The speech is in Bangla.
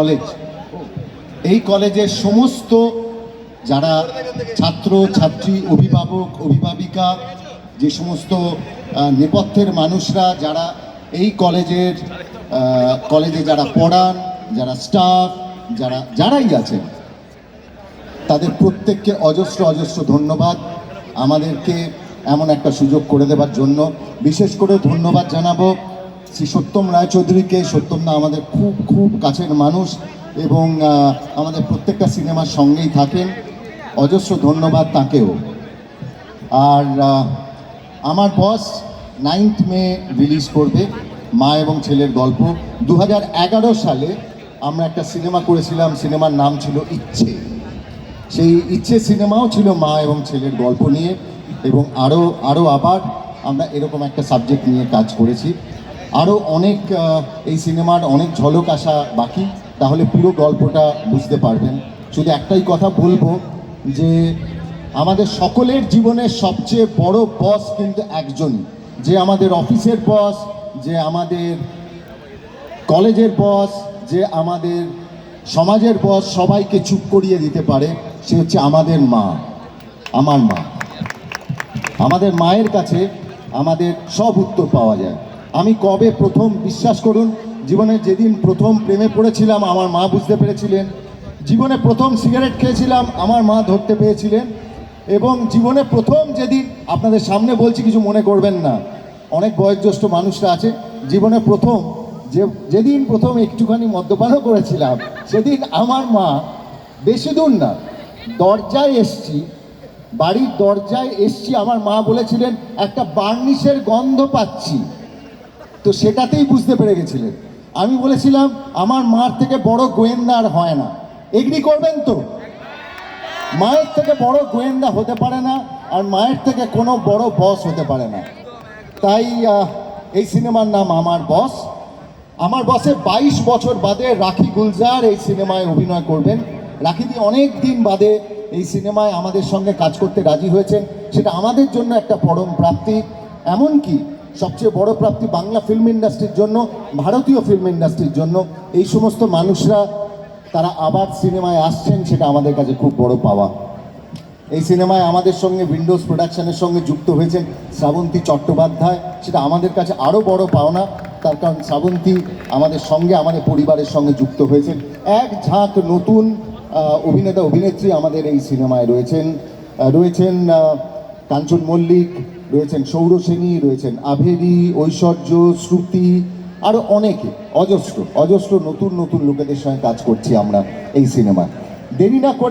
কলেজ এই কলেজের সমস্ত যারা ছাত্র, ছাত্রী, অভিভাবক, অভিভাবিকা, যে সমস্ত নেপথ্যের মানুষরা যারা এই কলেজের কলেজে যারা পড়ান, যারা স্টাফ যারা, যারাই আছেন, তাদের প্রত্যেককে অজস্র অজস্র ধন্যবাদ। আমাদেরকে এমন একটা সুযোগ করে দেওয়ার জন্য বিশেষ করে ধন্যবাদ জানাব। শ্রী সত্যম রায়চৌধুরীকে, সত্যম না আমাদের খুব খুব কাছের মানুষ এবং আমাদের প্রত্যেকটা সিনেমার সঙ্গেই থাকেন। অজস্র ধন্যবাদ তাকেও। আর আমার বস নাইন্থ মে রিলিজ করবে মা এবং ছেলের গল্প। দু হাজার এগারো সালে আমরা একটা সিনেমা করেছিলাম, সিনেমার নাম ছিল ইচ্ছে। সেই ইচ্ছে সিনেমাও ছিল মা এবং ছেলের গল্প নিয়ে এবং আরও আরও আবার আমরা এরকম একটা সাবজেক্ট নিয়ে কাজ করেছি। আরও অনেক এই সিনেমার অনেক ঝলক আসা বাকি, তাহলে পুরো গল্পটা বুঝতে পারবেন। শুধু একটাই কথা বলব যে আমাদের সকলের জীবনের সবচেয়ে বড় বস কিন্তু একজনই। যে আমাদের অফিসের বস যে আমাদের কলেজের বস যে আমাদের সমাজের বস সবাইকে চুপ করিয়ে দিতে পারে, সে হচ্ছে আমাদের মা, আমার মা। আমাদের মায়ের কাছে আমাদের সব উত্তর পাওয়া যায়। আমি কবে প্রথম বিশ্বাস করুন, জীবনে যেদিন প্রথম প্রেমে পড়েছিলাম, আমার মা বুঝতে পেরেছিলেন। জীবনে প্রথম সিগারেট খেয়েছিলাম, আমার মা ধরতে পেরেছিলেন। এবং জীবনে প্রথম যেদিন, আপনাদের সামনে বলছি, কিছু মনে করবেন না। অনেক বয়োজ্যেষ্ঠ মানুষরা আছে, জীবনে প্রথম যে, যেদিন প্রথম একটুখানি মদ্যপানও করেছিলাম, সেদিন আমার মা, বেশি দূর না, দরজায় এসছি, বাড়ির দরজায় এসছি, আমার মা বলেছিলেন, একটা বার্নিশের গন্ধ পাচ্ছি। তো সেটাতেই বুঝতে পেরে গেছিলেন। আমি বলেছিলাম, আমার মার থেকে বড় গোয়েন্দা আর হয় না। এগ্রি করবেন তো? মায়ের থেকে বড় গোয়েন্দা হতে পারে না, আর মায়ের থেকে কোনো বড় বস হতে পারে না। তাই এই সিনেমার নাম আমার বস আমার বসে বাইশ বছর বাদে রাখি গুলজার এই সিনেমায় অভিনয় করবেন। রাখিদি অনেক দিন বাদে এই সিনেমায় আমাদের সঙ্গে কাজ করতে রাজি হয়েছেন। সেটা আমাদের জন্য একটা পরম প্রাপ্তি। এমনকি সবচেয়ে বড় প্রাপ্তি বাংলা ফিল্ম ইন্ডাস্ট্রির জন্য, ভারতীয় ফিল্ম ইন্ডাস্ট্রির জন্য। এই সমস্ত মানুষরা, তারা আবার সিনেমায় আসছেন, সেটা আমাদের কাছে খুব বড় পাওয়া। এই সিনেমায় আমাদের সঙ্গে উইন্ডোজ প্রোডাকশনের সঙ্গে যুক্ত হয়েছেন শ্রাবন্তী চট্টোপাধ্যায়, সেটা আমাদের কাছে আরও বড় পাওনা। তার কারণ শ্রাবন্তী আমাদের সঙ্গে, আমাদের পরিবারের সঙ্গে যুক্ত হয়েছেন। এক ঝাঁক নতুন অভিনেতা, অভিনেত্রী আমাদের এই সিনেমায় রয়েছেন। রয়েছেন কাঞ্চন মল্লিক রয়েছেন সৌরসেনী রয়েছেন আভেরি, ঐশ্বর্য, শ্রুতি আরও অনেকে। অজস্র অজস্র নতুন নতুন লোকেদের সঙ্গে কাজ করছি আমরা এই সিনেমায়। দেরি না করে